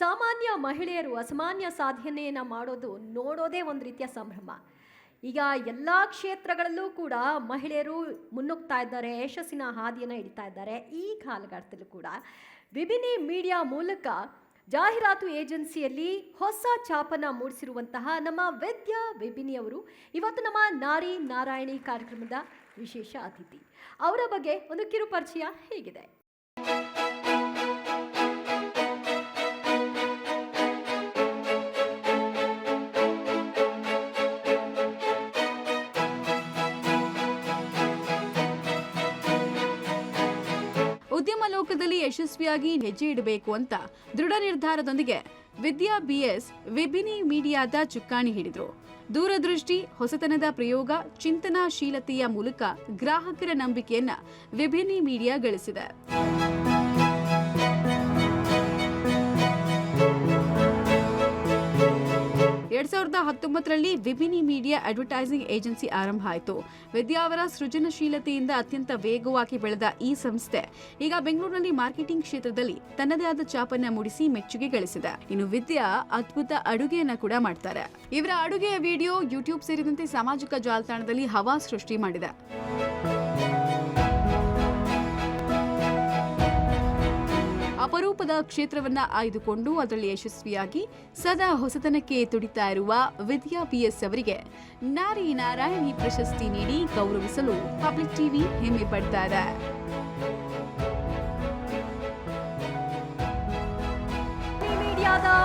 ಸಾಮಾನ್ಯ ಮಹಿಳೆಯರು ಅಸಾಮಾನ್ಯ ಸಾಧನೆಯನ್ನು ಮಾಡೋದು ನೋಡೋದೇ ಒಂದು ರೀತಿಯ ಸಂಭ್ರಮ. ಈಗ ಎಲ್ಲ ಕ್ಷೇತ್ರಗಳಲ್ಲೂ ಕೂಡ ಮಹಿಳೆಯರು ಮುನ್ನುಗ್ತಾ ಇದ್ದಾರೆ, ಯಶಸ್ಸಿನ ಹಾದಿಯನ್ನು ಹಿಡಿತಾ ಇದ್ದಾರೆ ಈ ಕಾಲಘಟ್ಟದಲ್ಲೂ ಕೂಡ. ವಿಭಿನ್ನ ಮೀಡಿಯಾ ಮೂಲಕ ಜಾಹೀರಾತು ಏಜೆನ್ಸಿಯಲ್ಲಿ ಹೊಸ ಛಾಪನ ಮೂಡಿಸಿರುವಂತಹ ನಮ್ಮ ವೈದ್ಯ ವಿಭಿನಿ ಅವರು ಇವತ್ತು ನಮ್ಮ ನಾರಿ ನಾರಾಯಣಿ ಕಾರ್ಯಕ್ರಮದ ವಿಶೇಷ ಅತಿಥಿ. ಅವರ ಬಗ್ಗೆ ಒಂದು ಕಿರು ಪರಿಚಯ ಹೇಗಿದೆ. ಉದ್ಯಮ ಲೋಕದಲ್ಲಿ ಯಶಸ್ವಿಯಾಗಿ ಹೆಜ್ಜೆ ಇಡಬೇಕು ಅಂತ ದೃಢ ನಿರ್ಧಾರದೊಂದಿಗೆ ವಿದ್ಯಾ ಬಿಎಸ್ ವಿಭಿನಿ ಮೀಡಿಯಾದ ಚುಕ್ಕಾಣಿ ಹಿಡಿದ್ರು. ದೂರದೃಷ್ಟಿ, ಹೊಸತನದ ಪ್ರಯೋಗ, ಚಿಂತನಾಶೀಲತೆಯ ಮೂಲಕ ಗ್ರಾಹಕರ ನಂಬಿಕೆಯನ್ನ ವಿಭಿನಿ ಮೀಡಿಯಾ ಗಳಿಸಿದೆ. ಸಾವಿರದ ಹತ್ತೊಂಬತ್ತರಲ್ಲಿ ವಿಭಿನಿ ಮೀಡಿಯಾ ಅಡ್ವರ್ಟೈಸಿಂಗ್ ಏಜೆನ್ಸಿ ಆರಂಭ ಆಯಿತು. ವಿದ್ಯಾ ಅವರ ಸೃಜನಶೀಲತೆಯಿಂದ ಅತ್ಯಂತ ವೇಗವಾಗಿ ಬೆಳೆದ ಈ ಸಂಸ್ಥೆ ಈಗ ಬೆಂಗಳೂರಿನಲ್ಲಿ ಮಾರ್ಕೆಟಿಂಗ್ ಕ್ಷೇತ್ರದಲ್ಲಿ ತನ್ನದೇ ಆದ ಚಾಪನ್ನ ಮೂಡಿಸಿ ಮೆಚ್ಚುಗೆ ಗಳಿಸಿದೆ. ಇನ್ನು ವಿದ್ಯಾ ಅದ್ಭುತ ಅಡುಗೆಯನ್ನ ಕೂಡ ಮಾಡ್ತಾರೆ. ಇವರ ಅಡುಗೆಯ ವಿಡಿಯೋ ಯೂಟ್ಯೂಬ್ ಸೇರಿದಂತೆ ಸಾಮಾಜಿಕ ಜಾಲತಾಣದಲ್ಲಿ ಹವಾ ಸೃಷ್ಟಿ ಮಾಡಿದೆ. ಅಪರೂಪದ ಕ್ಷೇತ್ರವನ್ನ ಆಯ್ದುಕೊಂಡು ಅದರಲ್ಲಿ ಯಶಸ್ವಿಯಾಗಿ ಸದಾ ಹೊಸತನಕ್ಕೆ ತುಡಿತಾ ಇರುವ ವಿದ್ಯಾ ಪಿಎಸ್ ಅವರಿಗೆ ನಾರಿ ನಾರಾಯಣಿ ಪ್ರಶಸ್ತಿ ನೀಡಿ ಗೌರವಿಸಲು ಪಬ್ಲಿಕ್ ಟಿವಿ ಹೆಮ್ಮೆ ಪಡ್ತಾ ಇದೆ.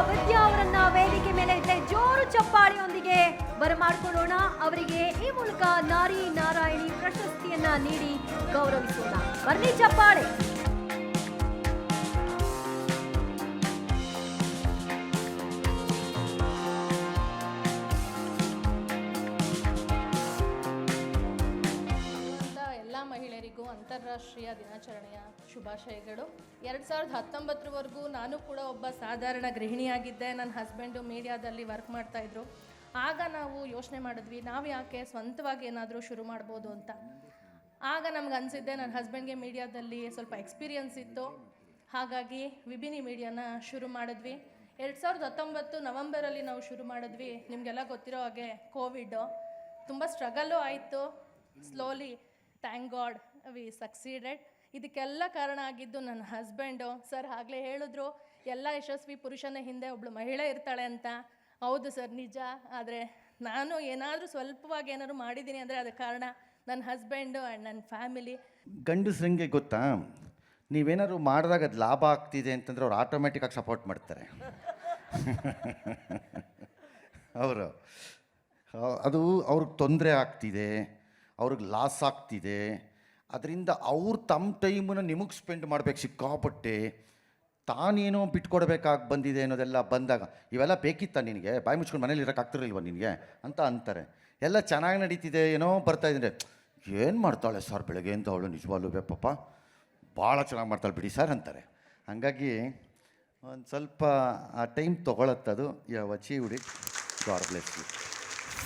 ವಿದ್ಯಾ ಅವರನ್ನ ವೇದಿಕೆ ಮೇಲೆ ಜೋರು ಚಪ್ಪಾಳಿಯೊಂದಿಗೆ ಬರಮಾಡ್ಕೊಳ್ಳೋಣ. ಅವರಿಗೆ ಈ ಮೂಲಕ ನಾರಿ ನಾರಾಯಣಿ ಪ್ರಶಸ್ತಿಯನ್ನ ನೀಡಿ ಗೌರವಿಸೋಣ. ಬರ್ಲಿ ಚಪ್ಪಾಳೆ. ಮಹಿಳೆಯರಿಗೂ ಅಂತಾರಾಷ್ಟ್ರೀಯ ದಿನಾಚರಣೆಯ ಶುಭಾಶಯಗಳು. ಎರಡು ಸಾವಿರದ ಹತ್ತೊಂಬತ್ತರವರೆಗೂ ನಾನು ಕೂಡ ಒಬ್ಬ ಸಾಧಾರಣ ಗೃಹಿಣಿಯಾಗಿದ್ದೆ. ನನ್ನ ಹಸ್ಬೆಂಡು ಮೀಡಿಯಾದಲ್ಲಿ ವರ್ಕ್ ಮಾಡ್ತಾಯಿದ್ರು ಆಗ ನಾವು ಯೋಚನೆ ಮಾಡಿದ್ವಿ, ನಾವು ಯಾಕೆ ಸ್ವಂತವಾಗಿ ಏನಾದರೂ ಶುರು ಮಾಡ್ಬೋದು ಅಂತ. ಆಗ ನಮ್ಗೆ ಅನಿಸಿದ್ದೆ ನನ್ನ ಹಸ್ಬೆಂಡ್ಗೆ ಮೀಡಿಯಾದಲ್ಲಿ ಸ್ವಲ್ಪ ಎಕ್ಸ್ಪೀರಿಯನ್ಸ್ ಇತ್ತು. ಹಾಗಾಗಿ ವಿಭಿನಿ ಮೀಡಿಯಾನ ಶುರು ಮಾಡಿದ್ವಿ. ಎರಡು ಸಾವಿರದ ಹತ್ತೊಂಬತ್ತು ನವಂಬರಲ್ಲಿ ನಾವು ಶುರು ಮಾಡಿದ್ವಿ. ನಿಮಗೆಲ್ಲ ಗೊತ್ತಿರೋ ಹಾಗೆ ಕೋವಿಡ್. ತುಂಬ ಸ್ಟ್ರಗಲ್ಲು ಆಯಿತು. Slowly thank god we succeeded ಇದಕ್ಕೆಲ್ಲ ಕಾರಣ ಆಗಿದ್ದು ನನ್ನ ಹಸ್ಬೆಂಡು ಸರ್ ಆಗಲೇ ಹೇಳಿದ್ರು, ಎಲ್ಲ ಯಶಸ್ವಿ ಪುರುಷನ ಹಿಂದೆ ಒಬ್ಳು ಮಹಿಳೆ ಇರ್ತಾಳೆ ಅಂತ. ಹೌದು ಸರ್ ನಿಜ. ಆದರೆ ನಾನು ಏನಾದರೂ ಸ್ವಲ್ಪವಾಗಿ ಏನಾದರೂ ಮಾಡಿದ್ದೀನಿ ಅಂದರೆ ಅದಕ್ಕೆ ಕಾರಣ ನನ್ನ ಹಸ್ಬೆಂಡು ಆ್ಯಂಡ್ ನನ್ನ ಫ್ಯಾಮಿಲಿ ಗಂಡಸ್ರಂಗೆ ಗೊತ್ತಾ? ನೀವೇನಾದ್ರು ಮಾಡಿದಾಗ ಅದು ಲಾಭ ಆಗ್ತಿದೆ ಅಂತಂದ್ರೆ ಅವ್ರು ಆಟೋಮೆಟಿಕ್ಕಾಗಿ ಸಪೋರ್ಟ್ ಮಾಡ್ತಾರೆ. ಅವರು. ಅದು ಅವ್ರಿಗೆ ತೊಂದರೆ ಆಗ್ತಿದೆ. ಅವ್ರಿಗೆ ಲಾಸ್ ಆಗ್ತಿದೆ. ಅದರಿಂದ ಅವ್ರು ತಮ್ಮ ಟೈಮನ್ನು ನಿಮಗೆ ಸ್ಪೆಂಡ್ ಮಾಡ್ಬೇಕು ಸಿಕ್ಕಾಪಟ್ಟೆ. ತಾನೇನೋ ಬಿಟ್ಕೊಡ್ಬೇಕಾಗಿ ಬಂದಿದೆ ಅನ್ನೋದೆಲ್ಲ ಬಂದಾಗ, ಇವೆಲ್ಲ ಬೇಕಿತ್ತ ನಿನಗೆ? ಬಾಯಿ ಮುಚ್ಕೊಂಡು ಮನೇಲಿ ಇರೋಕ್ಕಾಗ್ತಿರಲಿಲ್ವ ನಿನಗೆ? ಅಂತ ಅಂತಾರೆ. ಎಲ್ಲ ಚೆನ್ನಾಗಿ ನಡೀತಿದೆ, ಏನೋ ಬರ್ತಾ ಇದ್ರೆ, ಏನು ಮಾಡ್ತಾಳೆ ಸರ್ ಬೆಳಗ್ಗೆ ಅಂತ ಅವಳು ನಿಜವಾಗ್ಲೂ ಪಾಪ. ಭಾಳ ಚೆನ್ನಾಗಿ ಮಾಡ್ತಾಳೆ ಬಿಡಿ ಸರ್ ಅಂತಾರೆ. ಹಾಗಾಗಿ ಒಂದು ಸ್ವಲ್ಪ ಆ ಟೈಮ್ ತೊಗೊಳತ್ತದು. ಯಾವ ಅಚೀವ್ಡ್ ವಚೀ ಗಾಡ್ ಬ್ಲೆಸ್ ಯು